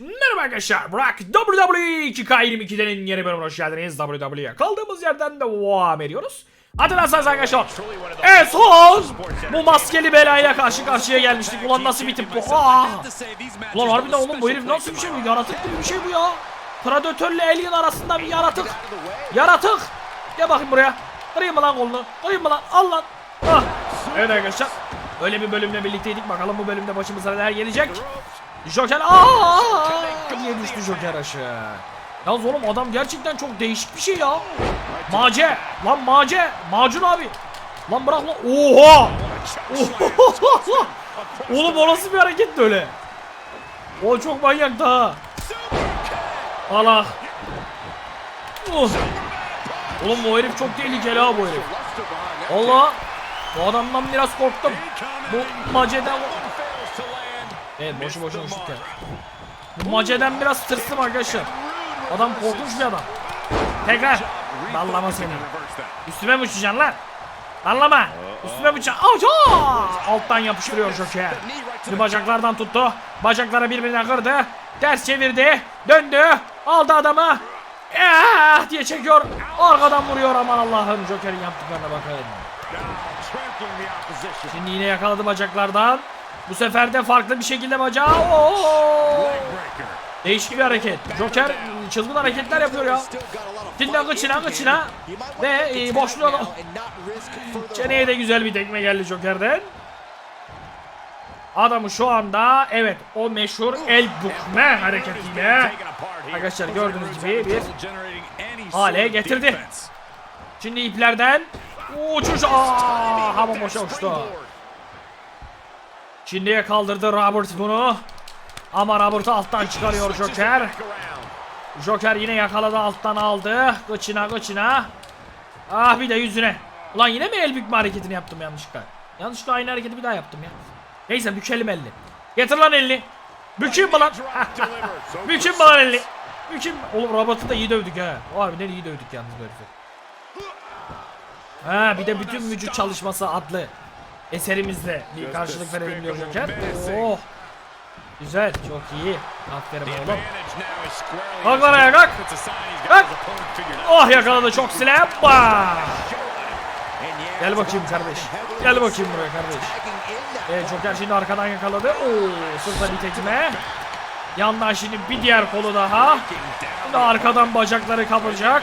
Merhaba arkadaşlar, Burak WWE 2K22'lerin yeni bölümüne hoş geldiniz. WWE'ye kaldığımız yerden devam ediyoruz. Hatırlarsanız arkadaşlar, en son bu maskeli belayla karşı karşıya gelmiştik. Ulan nasıl bir tip bu? Aa! Ulan harbiden oğlum bu herif nasıl bir şey bu? Yaratık gibi bir şey bu ya. Predatörle alien arasında bir yaratık. Yaratık. Gel bakayım buraya. Kırayım mı lan kolunu? Kırayım mı lan? Al lan. Ah. Evet arkadaşlar. Öyle bir bölümle birlikteydik. Bakalım bu bölümde başımıza neler gelecek. Joker aa diye düştü Joker aşağı. Yalnız oğlum adam gerçekten çok değişik bir şey ya. Mace lan Mace Macun abi. Lan bırak lan. Oha. Oha! oğlum o bir hareket öyle? O çok manyak daha. Allah. Uh. Oğlum bu herif çok tehlikeli ha bu herif. Allah. Bu adamdan biraz korktum. Bu Mace'den Evet boşu boşuna ya. Bu Mace'den biraz tırstım arkadaşlar. Adam korkunç bir adam. Tekrar. Dallama seni. Üstüme mi uçacaksın lan? Dallama. Üstüme mi uçacaksın? Aca! Alttan yapıştırıyor Joker. Şimdi bacaklardan tuttu. Bacakları birbirine kırdı. Ters çevirdi. Döndü. Aldı adamı. Eh diye çekiyor. Arkadan vuruyor aman Allah'ım Joker'in yaptıklarına bakın. Şimdi yine yakaladı bacaklardan. Bu sefer de farklı bir şekilde bacağı. Oo! Değişik bir hareket. Joker çılgın hareketler yapıyor ya. Şimdi kıçına kıçına ve e, boşluğa da- Çeneye de güzel bir tekme geldi Joker'den. Adamı şu anda evet o meşhur el bukme hareketiyle arkadaşlar gördüğünüz gibi bir hale getirdi. Şimdi iplerden uçuş aa hava boşa uçtu. Şimdiye kaldırdı Robert bunu. Ama Robert'ı alttan çıkarıyor Joker. Joker yine yakaladı alttan aldı. Kıçına kıçına. Ah bir de yüzüne. Ulan yine mi el bükme hareketini yaptım yanlışlıkla? Yanlışlıkla aynı hareketi bir daha yaptım ya. Neyse bükelim elini. Getir lan elini. Bükeyim mi lan? Bükeyim mi lan elini? Bükeyim. Oğlum Robert'ı da iyi dövdük ha. O harbiden iyi dövdük yalnız bu herifi. Ha bir de bütün vücut çalışması adlı eserimizle bir karşılık verelim diyor Joker. Oh. Güzel, çok iyi. Aferin oğlum. Kalk lan ayağa kalk. Kalk. Oh yakaladı çok. Bah. Gel bakayım kardeş. Gel bakayım buraya kardeş. Evet Joker şimdi arkadan yakaladı. Oo, sırta bir tekme. Yandan şimdi bir diğer kolu daha. Şimdi arkadan bacakları kapacak.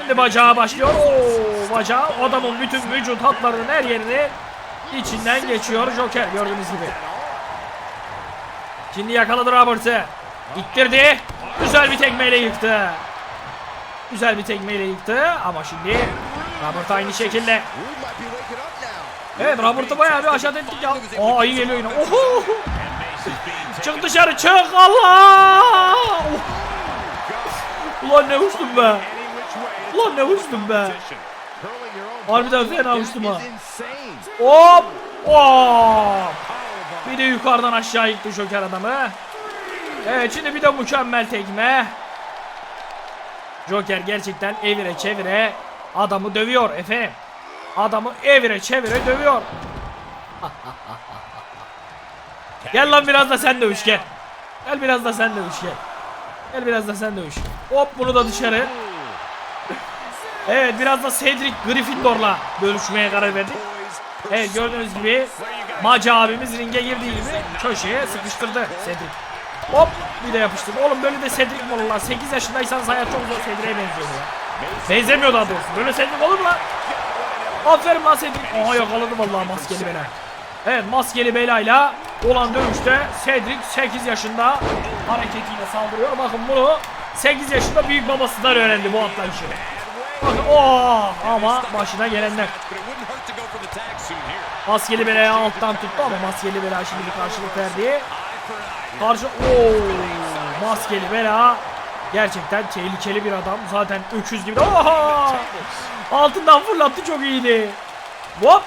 Şimdi bacağı başlıyor. Oo, bacağı adamın bütün vücut hatlarının her yerini içinden geçiyor Joker gördüğünüz gibi. Şimdi yakaladı Robert'ı. İttirdi. Güzel bir tekmeyle yıktı. Güzel bir tekmeyle yıktı ama şimdi Robert aynı şekilde. Evet Robert'ı bayağı bir aşağı ettik ya. Aa iyi geliyor yine. Oho! Çık dışarı çık Allah! Ulan ne uçtum be. Ulan ne uçtum be. Harbiden fena uçtum ha. Hop! Hop! Bir de yukarıdan aşağı yıktı Joker adamı. Evet şimdi bir de mükemmel tekme. Joker gerçekten evire çevire adamı dövüyor efendim. Adamı evire çevire dövüyor. gel lan biraz da sen dövüş gel. Gel biraz da sen dövüş gel. Gel biraz da sen dövüş. Hop bunu da dışarı. Evet biraz da Cedric Gryffindor'la bölüşmeye karar verdik. Evet gördüğünüz gibi Maca abimiz ringe girdiği gibi köşeye sıkıştırdı Cedric. Hop bir de yapıştırdı. Oğlum böyle de Cedric mi olur lan? 8 yaşındaysanız hayat çok zor Cedric'e benziyor ya. Benzemiyor daha doğrusu. Böyle Cedric olur mu lan? Aferin lan Cedric. Aha yakaladı vallahi maskeli bela. Evet maskeli belayla olan dövüşte Cedric 8 yaşında hareketiyle saldırıyor. Bakın bunu 8 yaşında büyük babasından öğrendi bu atlayışı. Oh ama başına gelenler. Maskeli belaya alttan tuttu ama maskeli bela şimdi bir karşılık verdi. Karşı ooo maskeli bela gerçekten tehlikeli bir adam. Zaten öküz gibi. Oha! Altından fırlattı çok iyiydi. Hop!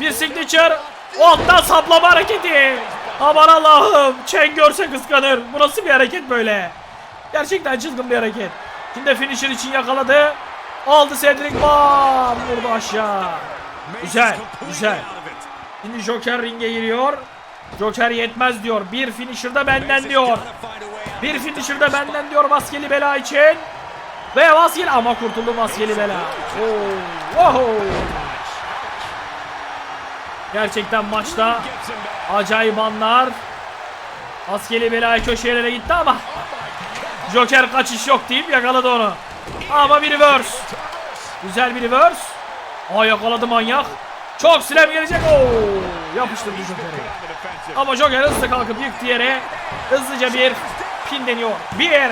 Bir signature. Alttan saplama hareketi. Aman Allah'ım. Chen görse kıskanır. Bu nasıl bir hareket böyle? Gerçekten çılgın bir hareket. Şimdi finisher için yakaladı. Aldı Cedric bam vurdu aşağı. Güzel, güzel. Şimdi Joker ringe giriyor. Joker yetmez diyor. Bir finisher da benden diyor. Bir finisher de benden diyor maskeli bela için. Ve maskeli ama kurtuldu maskeli bela. Oho. Gerçekten maçta acayip anlar. Maskeli bela köşelere gitti ama Joker kaçış yok deyip yakaladı onu. Ama bir reverse. Güzel bir reverse. Aa yakaladı manyak. Çok slam gelecek. Oo, yapıştırdı Joker'i. Ama Joker hızlı kalkıp yıktı yere. Hızlıca bir pin deniyor. Bir,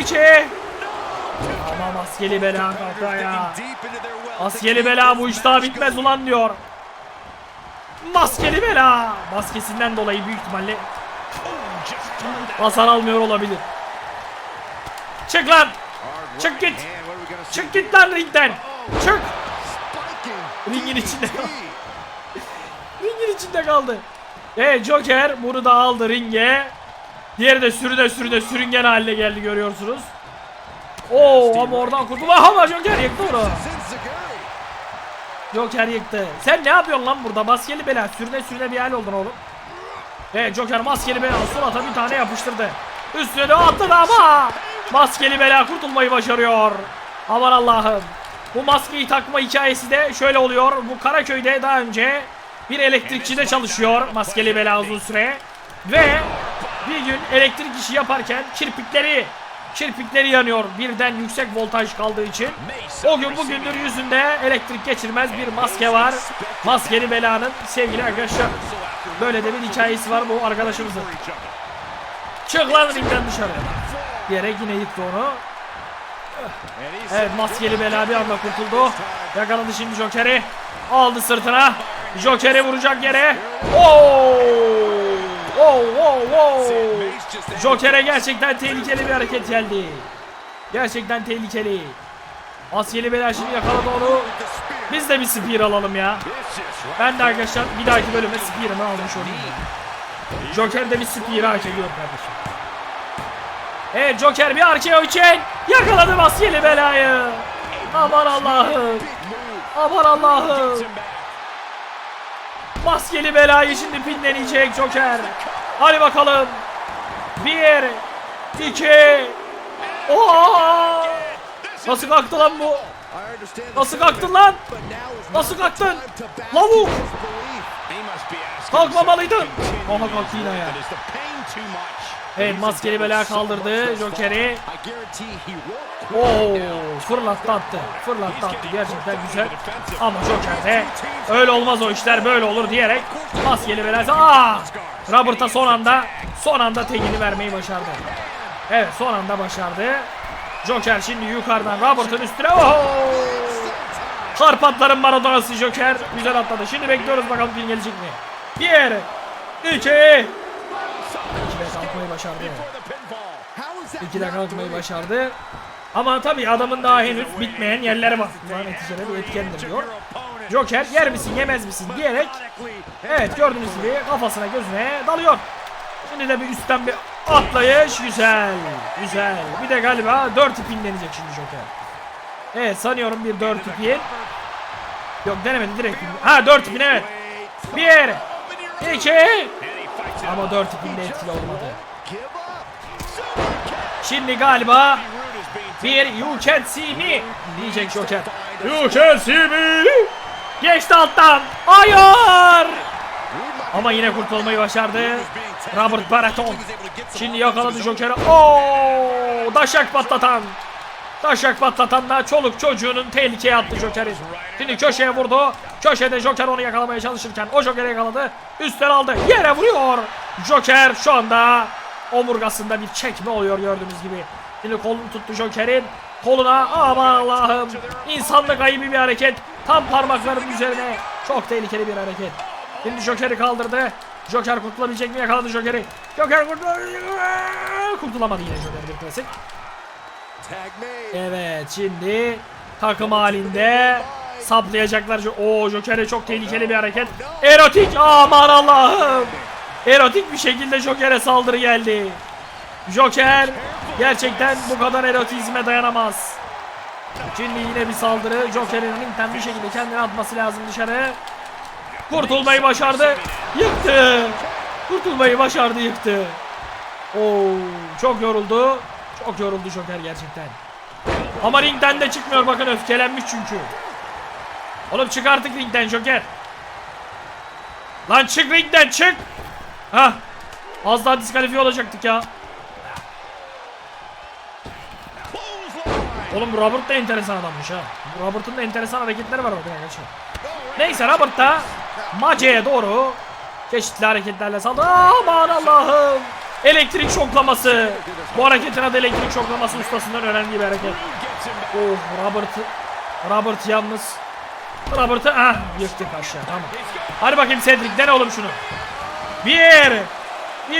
iki. Ama maskeli bela kalktı ya. Maskeli bela bu iş daha bitmez ulan diyor. Maskeli bela. Maskesinden dolayı büyük ihtimalle hasar almıyor olabilir. Çık lan. Çık git. Çık git lan ringden. Çık. Ringin içinde kaldı. Ringin içinde kaldı. Evet Joker bunu da aldı ringe. Diğeri de sürüne sürüne sürüngen haline geldi görüyorsunuz. Oo ama oradan kurtuldu. Ama Joker yıktı onu. Joker yıktı. Sen ne yapıyorsun lan burada? Maskeli bela. Sürüne sürüne bir hal oldun oğlum. Evet Joker maskeli bela surata bir tane yapıştırdı. Üstüne de atladı ama maskeli bela kurtulmayı başarıyor. Aman Allah'ım. Bu maskeyi takma hikayesi de şöyle oluyor. Bu Karaköy'de daha önce bir elektrikçide çalışıyor maskeli bela uzun süre. Ve bir gün elektrik işi yaparken kirpikleri kirpikleri yanıyor birden yüksek voltaj kaldığı için. O gün bugündür yüzünde elektrik geçirmez bir maske var. Maskeli belanın sevgili arkadaşlar. Böyle de bir hikayesi var bu arkadaşımızın. Çık lan ringden dışarı. Diyerek yine yıktı onu. Evet maskeli bela bir anda kurtuldu. Yakaladı şimdi Joker'i. Aldı sırtına. Joker'i vuracak yere. Oo! Oo, oo, oo. Joker'e gerçekten tehlikeli bir hareket geldi. Gerçekten tehlikeli. Maskeli bela şimdi yakaladı onu. Biz de bir spear alalım ya. Ben de arkadaşlar bir dahaki bölüme spear'ımı almış olayım. Joker de bir spear hak ediyor kardeşim. Evet Joker bir RKO için yakaladı maskeli belayı. Aman Allah'ım. Aman Allah'ım. Maskeli belayı şimdi pinlenecek Joker. Hadi bakalım. Bir, iki. Oha! Nasıl kalktı lan bu? Nasıl kalktın lan? Nasıl kalktın? Lavuk! Kalkmamalıydın. Aha kalktı yine ya. Evet maskeli bela kaldırdı Joker'i. Oo, fırlattı attı. Fırlattı attı. Gerçekten güzel. Ama Joker de öyle olmaz o işler böyle olur diyerek maskeli belası. Aa! Robert'a son anda son anda tekini vermeyi başardı. Evet son anda başardı. Joker şimdi yukarıdan Robert'ın üstüne. Oo! Karpatların Maradona'sı Joker. Güzel atladı. Şimdi bekliyoruz bakalım film gelecek mi? Bir, iki, Başardı. İkide kalkmayı başardı. Ama tabii adamın daha henüz bitmeyen yerleri var. Bu da neticede bir etkendir diyor. Joker yer misin yemez misin diyerek evet gördüğünüz gibi kafasına gözüne dalıyor. Şimdi de bir üstten bir atlayış güzel güzel. Bir de galiba 4 ipin deneyecek şimdi Joker. Evet sanıyorum bir 4 ipin. Yok denemedi direkt. Ha 4 ipin evet. Bir, iki. Ama 4 ipin de etkili olmadı. Şimdi galiba bir you can see me diyecek Joker. You can see me. Geçti alttan. Hayır. Ama yine kurtulmayı başardı. Robert Baraton. Şimdi yakaladı Joker'i. Oo! Daşak patlatan. Taşak patlatanla çoluk çocuğunun tehlikeye attı Joker'i. Şimdi köşeye vurdu. Köşede Joker onu yakalamaya çalışırken o Joker'i yakaladı. Üstten aldı. Yere vuruyor. Joker şu anda omurgasında bir çekme oluyor gördüğünüz gibi. Şimdi kolunu tuttu Joker'in. Koluna aman Allah'ım. İnsanlık ayıbı bir hareket. Tam parmakların üzerine. Çok tehlikeli bir hareket. Şimdi Joker'i kaldırdı. Joker kurtulabilecek mi? Yakaladı Joker'i. Joker Kurtulamadı yine Joker bir klasik. Evet şimdi takım halinde saplayacaklar. O Joker'e çok tehlikeli bir hareket. Erotik aman Allah'ım. Erotik bir şekilde Joker'e saldırı geldi. Joker gerçekten bu kadar erotizme dayanamaz. Şimdi yine bir saldırı. Joker'in ringten bir şekilde kendini atması lazım dışarı. Kurtulmayı başardı. Yıktı. Kurtulmayı başardı yıktı. Oo, çok yoruldu. Çok yoruldu Joker gerçekten. Ama ringden de çıkmıyor bakın öfkelenmiş çünkü. Oğlum çık artık ringden Joker. Lan çık ringden çık. Ha. Az daha diskalifiye olacaktık ya. Oğlum Robert da enteresan adammış ha. Robert'ın da enteresan hareketleri var bakın arkadaşlar. Neyse Robert da Mace'ye doğru çeşitli hareketlerle saldı. Aman Allah'ım. Elektrik şoklaması. Bu hareketin adı elektrik şoklaması ustasından öğrendiği bir hareket. Oh Robert Robert yalnız Robert'ı ah yıktık aşağı tamam. Hadi bakayım Cedric dene oğlum şunu. Bir,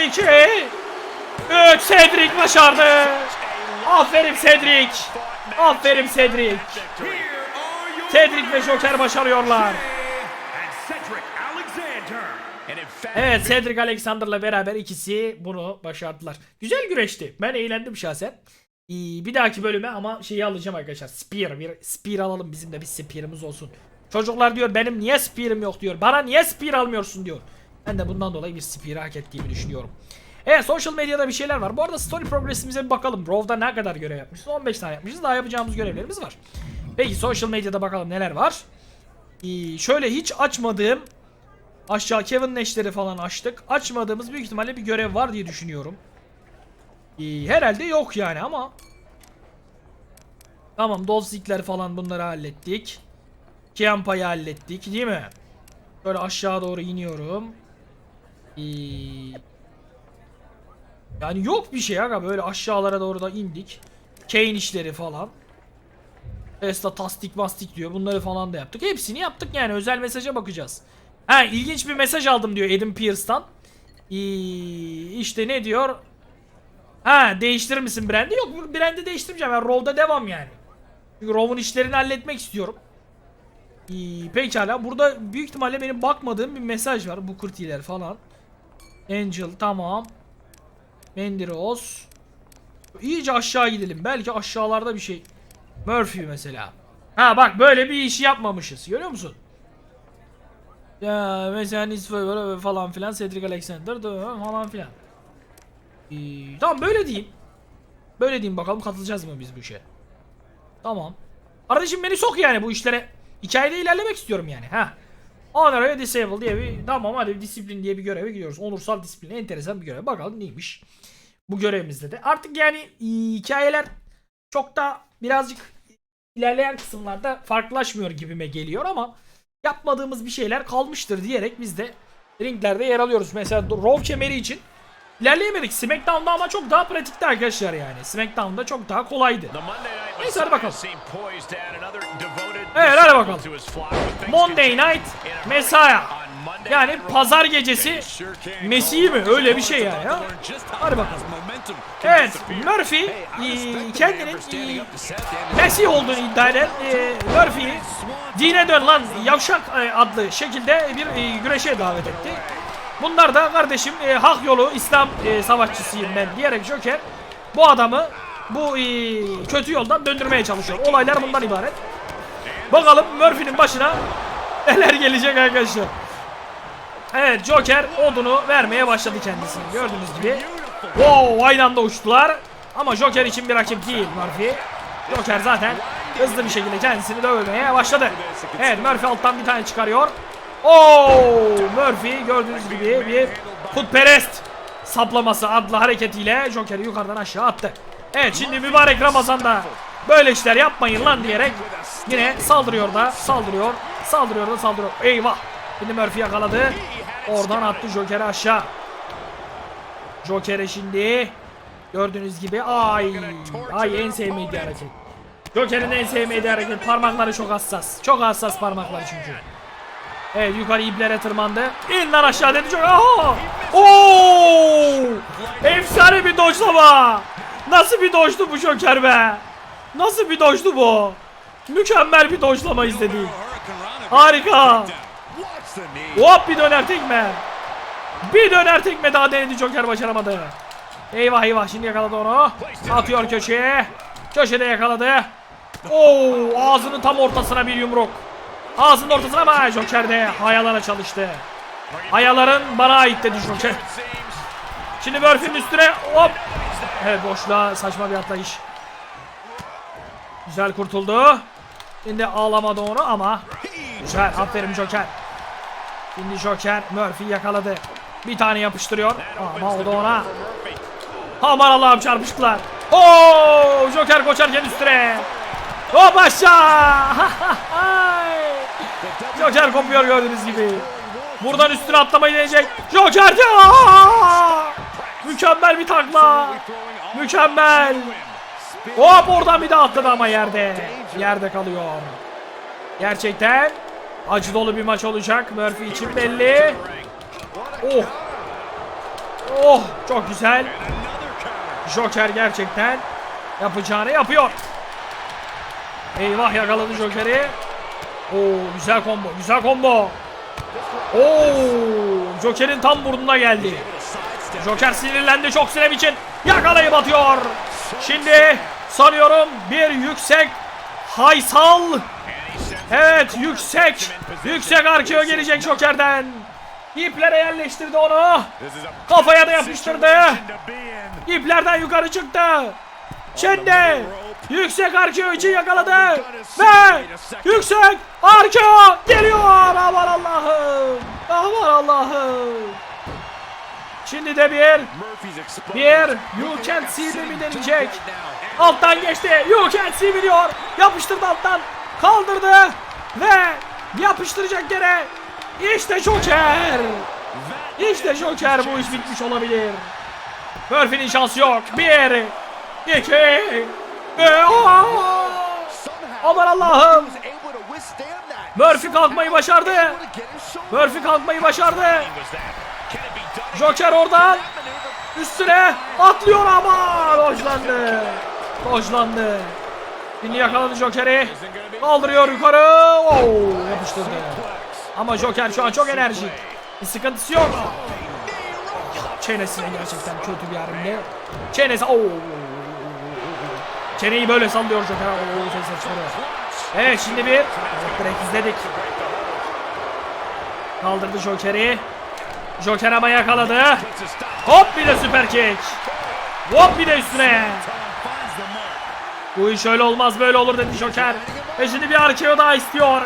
iki, üç Cedric başardı. Aferin Cedric. Aferin Cedric. Cedric ve Joker başarıyorlar. Evet Cedric Alexander'la beraber ikisi bunu başardılar. Güzel güreşti. Ben eğlendim şahsen. Ee, bir dahaki bölüme ama şeyi alacağım arkadaşlar. Spear. Bir spear alalım bizim de bir spear'ımız olsun. Çocuklar diyor benim niye spear'ım yok diyor. Bana niye spear almıyorsun diyor. Ben de bundan dolayı bir spear'ı hak ettiğimi düşünüyorum. Evet social medyada bir şeyler var. Bu arada story progressimize bir bakalım. Raw'da ne kadar görev yapmışız? 15 tane yapmışız. Daha yapacağımız görevlerimiz var. Peki social medyada bakalım neler var. Ee, şöyle hiç açmadığım aşağı Kevin Nash'leri falan açtık. Açmadığımız büyük ihtimalle bir görev var diye düşünüyorum. Ee, herhalde yok yani ama Tamam Dolphzikler falan bunları hallettik. Kiampa'yı hallettik değil mi? Böyle aşağı doğru iniyorum. Yani yok bir şey aga böyle aşağılara doğru da indik. Kane işleri falan. Esta tastik mastik diyor. Bunları falan da yaptık. Hepsini yaptık yani. Özel mesaja bakacağız. Ha ilginç bir mesaj aldım diyor Adam Pearce'tan. Ee, işte ne diyor? Ha değiştirir misin brandi? Yok brandi değiştirmeyeceğim. Ben Raw'da devam yani. Çünkü Raw'un işlerini halletmek istiyorum. Ee, pekala. Burada büyük ihtimalle benim bakmadığım bir mesaj var. Bu kurtiler falan. Angel tamam. Menderos. İyice aşağı gidelim. Belki aşağılarda bir şey. Murphy mesela. Ha bak böyle bir işi yapmamışız. Görüyor musun? Ya mesela Nisfa falan filan Cedric Alexander falan filan. Ee, tamam böyle diyeyim. Böyle diyeyim bakalım katılacağız mı biz bu işe. Tamam. Kardeşim beni sok yani bu işlere. Hikayede ilerlemek istiyorum yani. Ha. Honorary Disable diye bir tamam hadi disiplin diye bir göreve gidiyoruz. Onursal disiplin enteresan bir görev. Bakalım neymiş. Bu görevimizde de. Artık yani e, hikayeler çok da birazcık ilerleyen kısımlarda farklılaşmıyor gibime geliyor ama yapmadığımız bir şeyler kalmıştır diyerek biz de ringlerde yer alıyoruz. Mesela Raw kemeri için ilerleyemedik. Smackdown'da ama çok daha pratikti arkadaşlar yani. Smackdown'da çok daha kolaydı. Neyse hadi bakalım. Evet hadi bakalım. Monday Night Messiah. Yani pazar gecesi Mesih mi? Öyle bir şey yani ya. Hadi bakalım. Evet Murphy e, kendinin e, Mesih olduğunu iddia eden e, Murphy'yi dine dön lan yavşak adlı şekilde bir güreşe davet etti. Bunlar da kardeşim e, hak yolu İslam e, savaşçısıyım ben diyerek Joker bu adamı bu e, kötü yoldan döndürmeye çalışıyor. Olaylar bundan ibaret. Bakalım Murphy'nin başına neler gelecek arkadaşlar. Evet Joker odunu vermeye başladı kendisini. Gördüğünüz gibi. Wow aynı anda uçtular. Ama Joker için bir rakip değil Murphy. Joker zaten hızlı bir şekilde kendisini dövmeye başladı. Evet Murphy alttan bir tane çıkarıyor. Oo Murphy gördüğünüz gibi bir putperest saplaması adlı hareketiyle Joker'i yukarıdan aşağı attı. Evet şimdi mübarek Ramazan'da böyle işler yapmayın lan diyerek yine saldırıyor da saldırıyor saldırıyor da saldırıyor. Eyvah. Şimdi Murphy yakaladı. Oradan attı Joker'i aşağı. Joker'e şimdi gördüğünüz gibi ay ay en sevmediği hareket. Joker'in en sevmediği hareket parmakları çok hassas. Çok hassas parmakları çünkü. Evet yukarı iplere tırmandı. İn lan aşağı dedi Joker. Aha! Oo! Efsane bir dojlama. Nasıl bir dojdu bu Joker be? Nasıl bir dojdu bu? Mükemmel bir dojlama izledik. Harika. Hop bir döner tekme. Bir döner tekme daha denedi Joker başaramadı. Eyvah eyvah şimdi yakaladı onu. Atıyor köşeye. Köşede yakaladı. Oo ağzının tam ortasına bir yumruk. Ağzının ortasına ama Joker de hayalara çalıştı. Hayaların bana ait dedi Joker. Şimdi Murphy'nin üstüne hop. Evet boşluğa saçma bir atlayış. Güzel kurtuldu. Şimdi ağlamadı onu ama güzel aferin Joker. Şimdi Joker Murphy yakaladı. Bir tane yapıştırıyor ama o da ona. Aman Allah'ım çarpıştılar. Oo Joker koşarken üstüne. Hop aşağı. Joker kopuyor gördüğünüz gibi. Buradan üstüne atlamayı deneyecek. Joker ya! Mükemmel bir takla. Mükemmel. Hop oradan bir daha atladı ama yerde. Yerde kalıyor. Gerçekten acı dolu bir maç olacak. Murphy için belli. Oh. Oh çok güzel. Joker gerçekten yapacağını yapıyor. Eyvah yakaladı Joker'i. Oo güzel combo, güzel combo. Oo Joker'in tam burnuna geldi. Joker sinirlendi çok sinem için. Yakalayıp atıyor. Şimdi sanıyorum bir yüksek haysal. Evet yüksek. Yüksek arkeo gelecek Joker'den. İplere yerleştirdi onu. Kafaya da yapıştırdı. İplerden yukarı çıktı. Şimdi yüksek arkeo için yakaladı. Ve yüksek arkeo geliyor. Aman Allah'ım. Aman Allah'ım. Şimdi de bir bir you can see me deneyecek. Alttan geçti. You can see me diyor. Yapıştırdı alttan. Kaldırdı. Ve yapıştıracak gene. İşte Joker. İşte Joker bu iş bitmiş olabilir. Murphy'nin şansı yok. Bir, iki, ve aa! Aman Allah'ım. Murphy kalkmayı başardı. Murphy kalkmayı başardı. Joker oradan üstüne atlıyor ama dojlandı. Dojlandı. Şimdi yakaladı Joker'i. Kaldırıyor yukarı. Oo, yapıştırdı. Ama Joker şu an çok enerjik. Bir sıkıntısı yok. Çenesine gerçekten kötü bir hamle. Çenesi. Oo. Çeneyi böyle sallıyor Joker. Oo, ses. Evet şimdi bir. Direkt izledik. Kaldırdı Joker'i. Joker ama yakaladı. Hop bir de süper kick. Hop bir de üstüne. Bu iş öyle olmaz böyle olur dedi Joker. Ve şimdi bir Arkeo daha istiyor.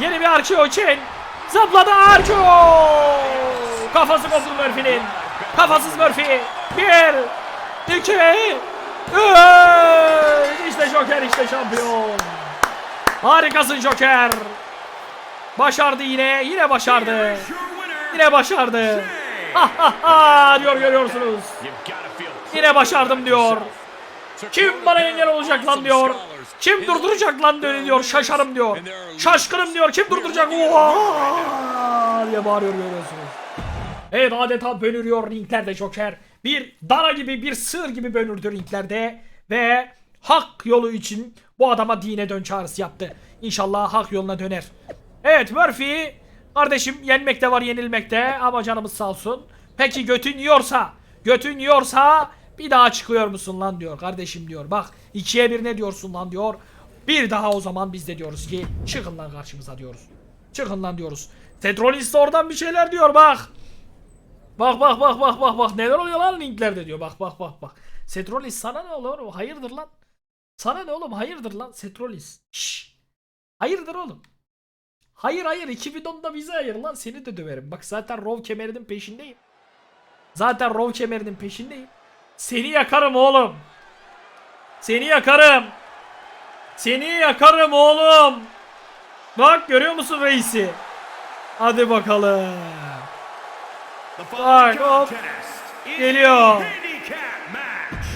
Yeni bir Arkeo için. Zıpladı Arkeo. Kafası koptu Murphy'nin. Kafasız Murphy. Bir. iki, Üç. İşte Joker işte şampiyon. Harikasın Joker. Başardı yine. Yine başardı. Yine başardı. Ha ha ha diyor görüyorsunuz. Yine başardım diyor. Kim bana engel olacak lan diyor. Kim durduracak lan diyor, diyor. Şaşarım diyor. Şaşkınım diyor. Kim durduracak? Oha! diye bağırıyor görüyorsunuz. Evet adeta bölünüyor ringlerde Joker. Bir dara gibi bir sığır gibi bölündü ringlerde. Ve hak yolu için bu adama dine dön çağrısı yaptı. İnşallah hak yoluna döner. Evet Murphy kardeşim yenmek de var yenilmek de ama canımız sağ olsun. Peki götün yiyorsa götün yiyorsa bir daha çıkıyor musun lan diyor kardeşim diyor. Bak ikiye bir ne diyorsun lan diyor. Bir daha o zaman biz de diyoruz ki çıkın lan karşımıza diyoruz. Çıkın lan diyoruz. Tetrolist oradan bir şeyler diyor bak. Bak bak bak bak bak bak neler oluyor lan linklerde diyor. Bak bak bak bak. Setrolis sana ne oluyor? Hayırdır lan? Sana ne oğlum? Hayırdır lan Setrolis? Şşş. Hayırdır oğlum? Hayır hayır 2010'da bize hayır lan seni de döverim. Bak zaten Rov kemerinin peşindeyim. Zaten Rov kemerinin peşindeyim. Seni yakarım oğlum. Seni yakarım. Seni yakarım oğlum. Bak görüyor musun reisi? Hadi bakalım. Bak hop. Geliyor.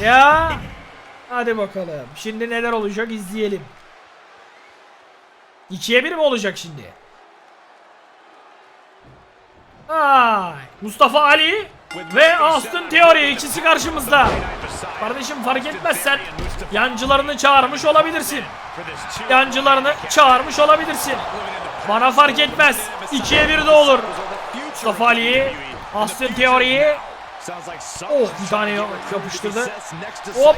Ya. Hadi bakalım. Şimdi neler olacak izleyelim. 2'ye 1 mi olacak şimdi? Ay, Mustafa Ali ve Austin Theory ikisi karşımızda. Kardeşim fark etmezsen yancılarını çağırmış olabilirsin. Yancılarını çağırmış olabilirsin. Bana fark etmez. 2'ye 1 de olur. Mustafa Ali, Austin Theory. Oh bir tane yapıştırdı. Hop.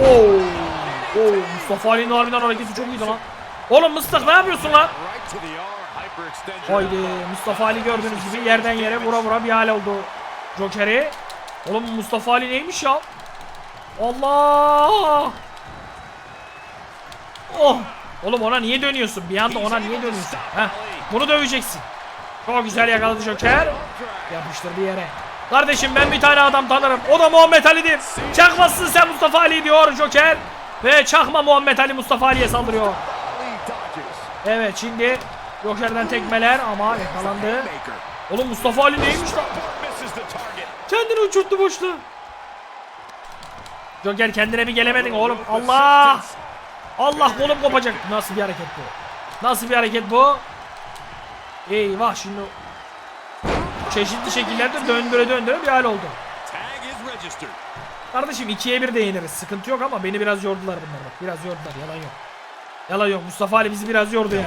Oo. Oo Mustafa Ali'nin harbiden hareketi çok iyiydi lan. Oğlum Mıstık ne yapıyorsun lan? Haydi Mustafa Ali gördüğünüz gibi yerden yere vura vura bir hal oldu. Joker'i. Oğlum Mustafa Ali neymiş ya? Allah! Oh! Oğlum ona niye dönüyorsun? Bir anda ona niye dönüyorsun? Heh, bunu döveceksin. Çok güzel yakaladı Joker. Yapıştırdı yere. Kardeşim ben bir tane adam tanırım. O da Muhammed Ali'dir. Çakmasın sen Mustafa Ali diyor Joker. Ve çakma Muhammed Ali Mustafa Ali'ye saldırıyor. Evet şimdi Joker'den tekmeler ama yakalandı. Oğlum Mustafa Ali neymiş lan? Kendini uçurttu boşluğu. Joker kendine bir gelemedin oğlum. Allah! Allah kolum kopacak. Nasıl bir hareket bu? Nasıl bir hareket bu? Eyvah şimdi çeşitli şekillerde döndüre döndüre bir hal oldu. Kardeşim ikiye bir de yeniriz. Sıkıntı yok ama beni biraz yordular bunlar bak. Biraz yordular. Yalan yok. Yalan yok. Mustafa Ali bizi biraz yordu yani.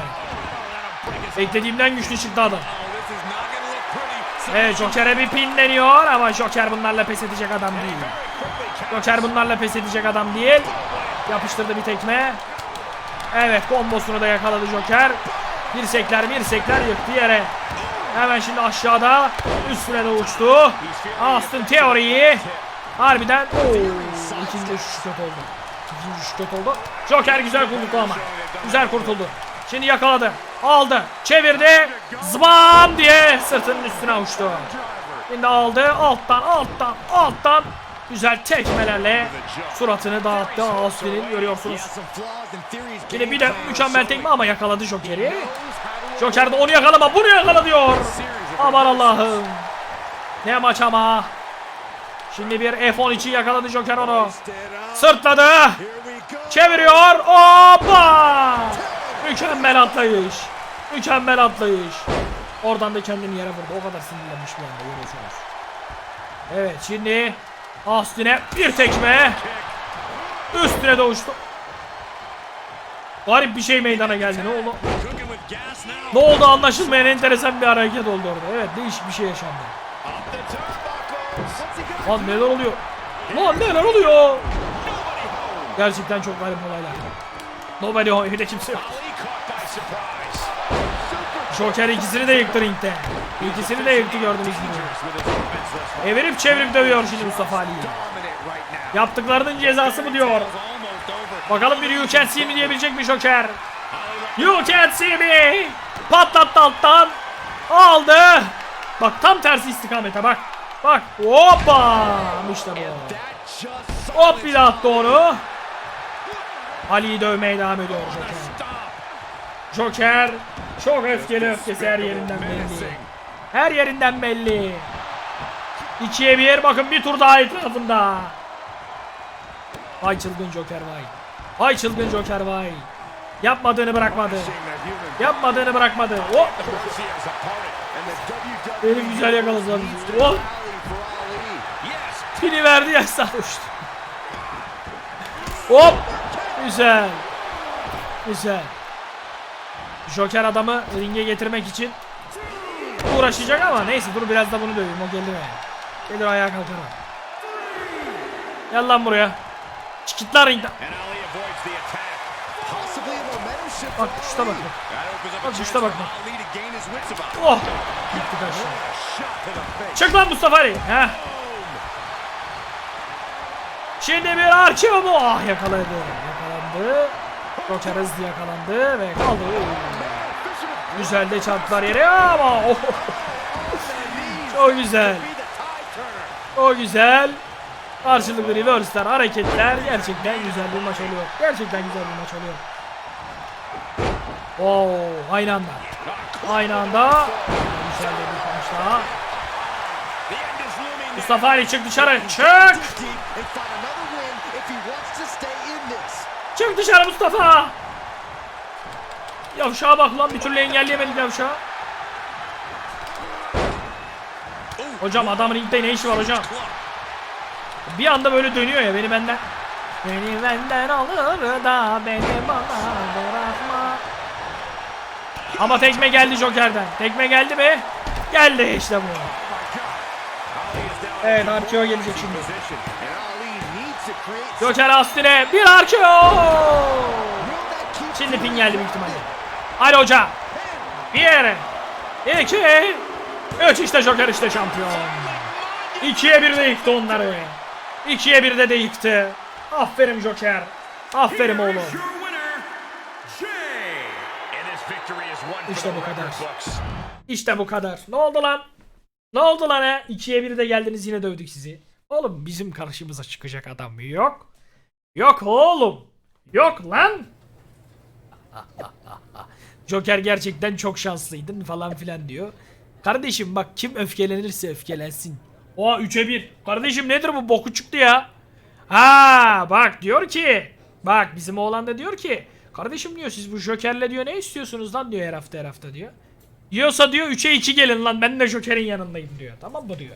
Beklediğimden güçlü çıktı adam. Evet Joker'e bir pin deniyor ama Joker bunlarla pes edecek adam değil. Joker bunlarla pes edecek adam değil. Yapıştırdı bir tekme. Evet kombosunu da yakaladı Joker. Bir sekler bir sekler yıktı yere. Hemen şimdi aşağıda üstüne de uçtu. Austin Theory'yi harbiden ooo ikinci düşüş kötü oldu. İkinci kötü oldu. Joker güzel kurtuldu ama. Güzel kurtuldu. Şimdi yakaladı. Aldı. Çevirdi. Zbam diye sırtının üstüne uçtu. Şimdi aldı. Alttan alttan alttan. Güzel tekmelerle suratını dağıttı Austin'in görüyorsunuz. Yine bir de mükemmel tekme ama yakaladı Joker'i. Joker de onu yakalama bunu yakala diyor. Aman Allah'ım. Ne maç ama. Şimdi bir F12 yakaladı Joker onu. Sırtladı. Çeviriyor. Hoppa. Mükemmel atlayış. Mükemmel atlayış. Oradan da kendini yere vurdu. O kadar sinirlenmiş bir anda görüyorsunuz. Evet şimdi Austin'e bir tekme. Üstüne de uçtu. Garip bir şey meydana geldi. Ne oldu? Ne oldu anlaşılmayan enteresan bir hareket oldu orada. Evet değişik bir şey yaşandı. Lan neler oluyor? Lan neler oluyor? Gerçekten çok garip olaylar. Nobody home evde kimse yok. Joker ikisini de yıktı ringde. İkisini de yıktı gördünüz mü? Evirip çevirip dövüyor şimdi Mustafa Ali'yi. Yaptıklarının cezası mı diyor. Bakalım bir you can see mi diyebilecek mi Joker? You can see me. Patlattı alttan. Aldı. Bak tam tersi istikamete bak. Bak. Hoppa. İşte bu. Hop bir attı onu. Ali'yi dövmeye devam ediyor Joker. Joker çok öfkeli öfkesi her yerinden belli. Her yerinden belli. İkiye bir bakın bir tur daha etrafında. Vay çılgın Joker vay. Vay çılgın Joker vay. Yapmadığını bırakmadı. Yapmadığını bırakmadı. Hop. Benim güzel yakaladılar bizi. Pini verdi ya sarhoştu. Hop. Güzel. Güzel. Joker adamı ringe getirmek için uğraşacak ama neyse dur biraz da bunu döveyim o gelir yani. Gelir ayağa kalkar. Gel lan buraya. Çıkıtlar ringden. Bak şuna bak. Bak şuna bak. Oh. Gitti karşı. Çık lan Mustafa Ali. Heh. Şimdi bir arçıyor mu? Ah yakaladı. Yakalandı. Joker hızlı yakalandı ve kaldı. Güzel de çarptılar yere ama oh. Çok güzel. O güzel. Karşılıklı reverse'ler, hareketler gerçekten güzel bir maç oluyor. Gerçekten güzel bir maç oluyor. Oo, aynı anda. Aynı anda. Güzel bir maç daha. Mustafa Ali çık dışarı. Çık. Çık dışarı Mustafa. Yavşağa bak lan bir türlü engelleyemedik yavşağı. Hocam adam ringde ne işi var hocam? Bir anda böyle dönüyor ya beni benden. Beni benden alır da beni bana bırakma. Ama tekme geldi Joker'den. Tekme geldi mi? Geldi işte bu. Evet RKO gelecek şimdi. Joker Austin'e bir RKO. Şimdi pin geldi büyük ihtimalle. Hadi hoca. Bir. iki, Üç işte Joker işte şampiyon. İkiye bir de yıktı onları. İkiye bir de de yıktı. Aferin Joker. Aferin oğlum. İşte bu kadar. İşte bu kadar. Ne oldu lan? Ne oldu lan he? İkiye bir de geldiniz yine dövdük sizi. Oğlum bizim karşımıza çıkacak adam yok. Yok oğlum. Yok lan. Joker gerçekten çok şanslıydın falan filan diyor. Kardeşim bak kim öfkelenirse öfkelensin. Oha 3'e 1. Kardeşim nedir bu boku çıktı ya. Ha bak diyor ki. Bak bizim oğlan da diyor ki. Kardeşim diyor siz bu Joker'le diyor ne istiyorsunuz lan diyor her hafta her hafta diyor. Diyorsa diyor 3'e 2 gelin lan ben de Joker'in yanındayım diyor. Tamam mı diyor.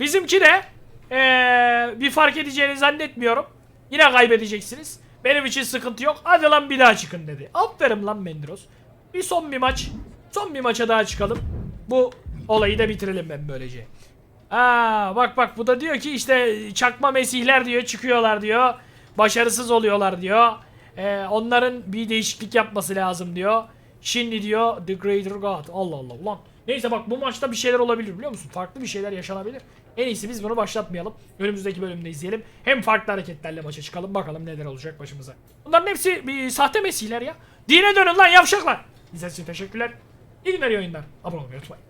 Bizimki de eee, bir fark edeceğini zannetmiyorum. Yine kaybedeceksiniz. Benim için sıkıntı yok. Hadi lan bir daha çıkın dedi. Aferin lan Mendros. Bir son bir maç. Son bir maça daha çıkalım. Bu olayı da bitirelim ben böylece. Aa bak bak bu da diyor ki işte çakma mesihler diyor çıkıyorlar diyor. Başarısız oluyorlar diyor. Ee, onların bir değişiklik yapması lazım diyor. Şimdi diyor The Greater God. Allah Allah ulan. Neyse bak bu maçta bir şeyler olabilir biliyor musun? Farklı bir şeyler yaşanabilir. En iyisi biz bunu başlatmayalım. Önümüzdeki bölümde izleyelim. Hem farklı hareketlerle maça çıkalım. Bakalım neler olacak başımıza. Bunların hepsi bir sahte mesihler ya. Dine dönün lan yavşaklar. İzlediğiniz teşekkürler. İyi günler iyi oyunlar. Abone olmayı unutmayın.